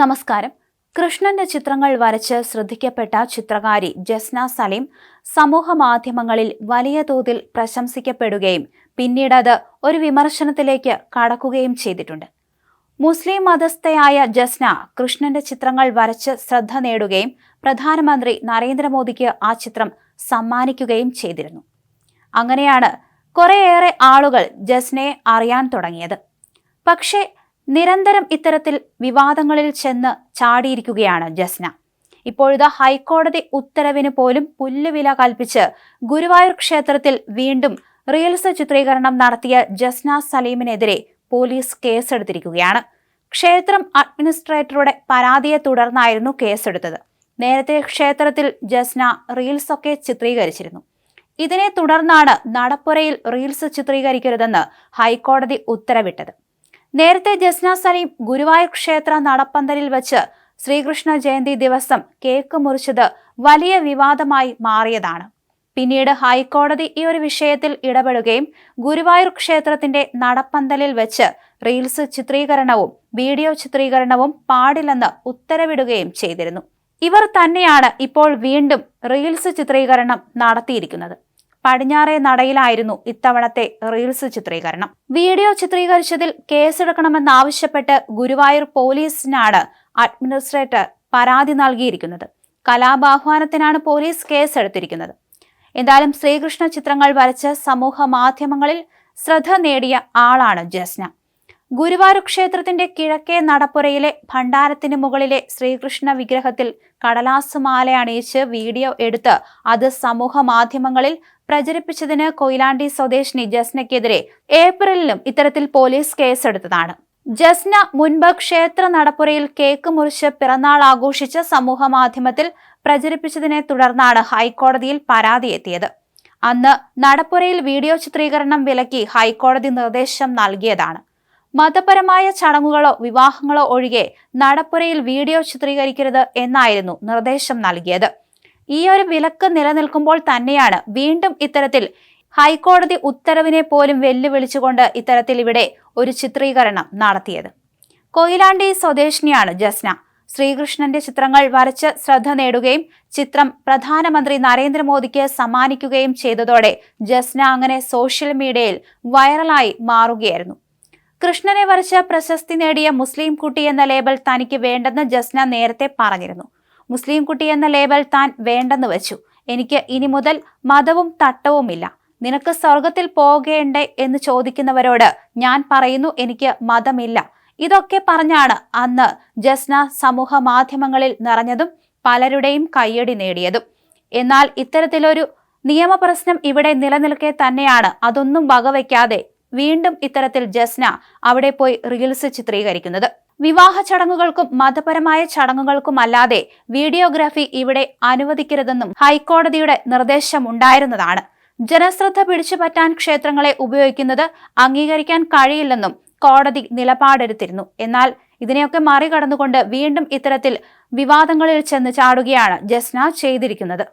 നമസ്കാരം. കൃഷ്ണന്റെ ചിത്രങ്ങൾ വരച്ച് ശ്രദ്ധിക്കപ്പെട്ട ചിത്രകാരി ജസ്ന സലീം സമൂഹ മാധ്യമങ്ങളിൽ വലിയ തോതിൽ പ്രശംസിക്കപ്പെടുകയും പിന്നീട് അത് ഒരു വിമർശനത്തിലേക്ക് കടക്കുകയും ചെയ്തിട്ടുണ്ട്. മുസ്ലിം മതസ്ഥയായ ജസ്ന കൃഷ്ണന്റെ ചിത്രങ്ങൾ വരച്ച് ശ്രദ്ധ നേടുകയും പ്രധാനമന്ത്രി നരേന്ദ്രമോദിക്ക് ആ ചിത്രം സമ്മാനിക്കുകയും ചെയ്തിരുന്നു. അങ്ങനെയാണ് കുറേയേറെ ആളുകൾ ജസ്നയെ അറിയാൻ തുടങ്ങിയത്. പക്ഷേ നിരന്തരം ഇത്തരത്തിൽ വിവാദങ്ങളിൽ ചെന്ന് ചാടിയിരിക്കുകയാണ് ജസ്ന. ഇപ്പോഴത്തെ ഹൈക്കോടതി ഉത്തരവിന് പോലും പുല്ലുവില കൽപ്പിച്ച് ഗുരുവായൂർ ക്ഷേത്രത്തിൽ വീണ്ടും റീൽസ് ചിത്രീകരണം നടത്തിയ ജസ്ന സലീമിനെതിരെ പോലീസ് കേസെടുത്തിരിക്കുകയാണ്. ക്ഷേത്രം അഡ്മിനിസ്ട്രേറ്ററുടെ പരാതിയെ തുടർന്നായിരുന്നു കേസെടുത്തത്. നേരത്തെ ക്ഷേത്രത്തിൽ ജസ്ന റീൽസൊക്കെ ചിത്രീകരിച്ചിരുന്നു. ഇതിനെ തുടർന്നാണ് നടപ്പുരയിൽ റീൽസ് ചിത്രീകരിക്കരുതെന്ന് ഹൈക്കോടതി ഉത്തരവിട്ടത്. നേരത്തെ ജസ്ന സലീം ഗുരുവായൂർ ക്ഷേത്ര നടപ്പന്തലിൽ വെച്ച് ശ്രീകൃഷ്ണ ജയന്തി ദിവസം കേക്ക് മുറിച്ചത് വലിയ വിവാദമായി മാറിയതാണ്. പിന്നീട് ഹൈക്കോടതി ഈ ഒരു വിഷയത്തിൽ ഇടപെടുകയും ഗുരുവായൂർ ക്ഷേത്രത്തിന്റെ നടപ്പന്തലിൽ വെച്ച് റീൽസ് ചിത്രീകരണവും വീഡിയോ ചിത്രീകരണവും പാടില്ലെന്ന് ഉത്തരവിടുകയും ചെയ്തിരുന്നു. ഇവർ തന്നെയാണ് ഇപ്പോൾ വീണ്ടും റീൽസ് ചിത്രീകരണം നടത്തിയിരിക്കുന്നത്. പടിഞ്ഞാറേ നടയിലായിരുന്നു ഇത്തവണത്തെ റീൽസ് ചിത്രീകരണം. വീഡിയോ ചിത്രീകരിച്ചതിൽ കേസെടുക്കണമെന്നാവശ്യപ്പെട്ട് ഗുരുവായൂർ പോലീസിനാണ് അഡ്മിനിസ്ട്രേറ്റർ പരാതി നൽകിയിരിക്കുന്നത്. കലാപാഹ്വാനത്തിനാണ് പോലീസ് കേസെടുത്തിരിക്കുന്നത്. എന്തായാലും ശ്രീകൃഷ്ണ ചിത്രങ്ങൾ വരച്ച് സമൂഹ മാധ്യമങ്ങളിൽ ശ്രദ്ധ നേടിയ ആളാണ് ജസ്ന. ഗുരുവായൂർ ക്ഷേത്രത്തിന്റെ കിഴക്കേ നടപ്പുരയിലെ ഭണ്ഡാരത്തിന് മുകളിലെ ശ്രീകൃഷ്ണ വിഗ്രഹത്തിൽ കടലാസ് മാല അണിയിച്ച് വീഡിയോ എടുത്ത് അത് സമൂഹ മാധ്യമങ്ങളിൽ പ്രചരിപ്പിച്ചതിന് കൊയിലാണ്ടി സ്വദേശിനി ജസ്നയ്ക്കെതിരെ ഏപ്രിലിലും ഇത്തരത്തിൽ പോലീസ് കേസെടുത്തതാണ്. ജസ്ന മുൻപ് ക്ഷേത്ര നടപ്പുരയിൽ കേക്ക് മുറിച്ച് പിറന്നാൾ ആഘോഷിച്ച് സമൂഹ മാധ്യമത്തിൽ പ്രചരിപ്പിച്ചതിനെ തുടർന്നാണ് ഹൈക്കോടതിയിൽ പരാതി എത്തിയത്. അന്ന് നടപ്പുരയിൽ വീഡിയോ ചിത്രീകരണം വിലക്കി ഹൈക്കോടതി നിർദ്ദേശം നൽകിയതാണ്. മതപരമായ ചടങ്ങുകളോ വിവാഹങ്ങളോ ഒഴികെ നടപ്പുരയിൽ വീഡിയോ ചിത്രീകരിക്കരുത് എന്നായിരുന്നു നിർദ്ദേശം നൽകിയത്. ഈ ഒരു വിലക്ക് നിലനിൽക്കുമ്പോൾ തന്നെയാണ് വീണ്ടും ഇത്തരത്തിൽ ഹൈക്കോടതി ഉത്തരവിനെ പോലും വെല്ലുവിളിച്ചുകൊണ്ട് ഇത്തരത്തിൽ ഇവിടെ ഒരു ചിത്രീകരണം നടത്തിയത്. കൊയിലാണ്ടി സ്വദേശിനിയാണ് ജസ്ന. ശ്രീകൃഷ്ണന്റെ ചിത്രങ്ങൾ വരച്ച് ശ്രദ്ധ നേടുകയും ചിത്രം പ്രധാനമന്ത്രി നരേന്ദ്രമോദിക്ക് സമ്മാനിക്കുകയും ചെയ്തതോടെ ജസ്ന അങ്ങനെ സോഷ്യൽ മീഡിയയിൽ വൈറലായി മാറുകയായിരുന്നു. കൃഷ്ണനെ വരച്ച പ്രശസ്തി നേടിയ മുസ്ലിം കുട്ടി എന്ന ലേബൽ തനിക്ക് വേണ്ടെന്ന് ജസ്ന നേരത്തെ പറഞ്ഞിരുന്നു. മുസ്ലിം കുട്ടി എന്ന ലേബൽ താൻ വേണ്ടെന്ന് വെച്ചു. എനിക്ക് ഇനി മുതൽ മതവും തട്ടവുമില്ല. നിനക്ക് സ്വർഗത്തിൽ പോകേണ്ടേ എന്ന് ചോദിക്കുന്നവരോട് ഞാൻ പറയുന്നു എനിക്ക് മതമില്ല. ഇതൊക്കെ പറഞ്ഞാണ് അന്ന് ജസ്ന സമൂഹ മാധ്യമങ്ങളിൽ നിറഞ്ഞതും പലരുടെയും കയ്യടി നേടിയതും. എന്നാൽ ഇത്തരത്തിലൊരു നിയമപ്രശ്നം ഇവിടെ നിലനിൽക്കെ തന്നെയാണ്. അതൊന്നും വകവയ്ക്കാതെ വീണ്ടും ഇത്തരത്തിൽ ജസ്ന അവിടെ പോയി റീൽസ് ചിത്രീകരിക്കുന്നത്. വിവാഹ ചടങ്ങുകൾക്കും മതപരമായ ചടങ്ങുകൾക്കും അല്ലാതെ വീഡിയോഗ്രാഫി ഇവിടെ അനുവദിക്കരുതെന്നും ഹൈക്കോടതിയുടെ നിർദ്ദേശമുണ്ടായിരുന്നതാണ്. ജനശ്രദ്ധ പിടിച്ചുപറ്റാൻ ക്ഷേത്രങ്ങളെ ഉപയോഗിക്കുന്നത് അംഗീകരിക്കാൻ കഴിയില്ലെന്നും കോടതി നിലപാടെടുത്തിരുന്നു. എന്നാൽ ഇതിനെയൊക്കെ മറികടന്നുകൊണ്ട് വീണ്ടും ഇത്തരത്തിൽ വിവാദങ്ങളിൽ ചെന്ന് ചാടുകയാണ് ജസ്ന ചെയ്തിരിക്കുന്നത്.